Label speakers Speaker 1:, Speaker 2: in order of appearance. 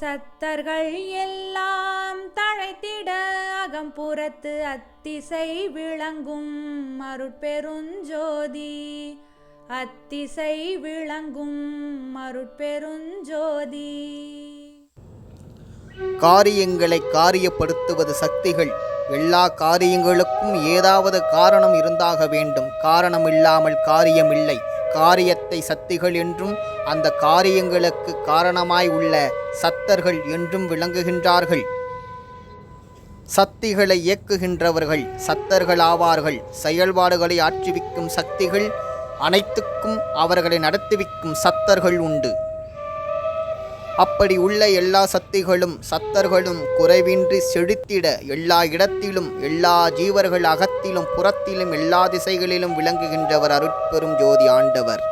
Speaker 1: சத்தர்கள் எல்லாம் தழைத்திட அகம்புறத்து அத்திசை விளங்கும் அருட்பெருஞ்சோதி. அத்திசை விளங்கும் அருட்பெருஞ்சோதி.
Speaker 2: காரியங்களை காரியப்படுத்துவது சக்திகள். எல்லா காரியங்களுக்கும் ஏதாவது காரணம் இருந்தாக வேண்டும். காரணம் இல்லாமல் காரியம் இல்லை காரியத்தை சக்திகள் என்றும் அந்த காரியங்களுக்கு காரணமாய் உள்ள சத்தர்கள் என்றும் விளங்குகின்றார்கள். சக்திகளை இயக்குகின்றவர்கள் சத்தர்கள் ஆவார்கள் செயல்பாடுகளை ஆற்றுவிக்கும் சக்திகள் அனைத்துக்கும் அவர்களை நடத்துவிக்கும் சத்தர்கள் உண்டு. அப்படி உள்ள எல்லா சக்திகளும் சத்தர்களும் குறைவின்றி செழித்திட எல்லா இடத்திலும் எல்லா ஜீவர்கள் அகத்திலும் புறத்திலும் எல்லா திசைகளிலும் விளங்குகின்றவர் அருட்பெரும் ஜோதி ஆண்டவர்.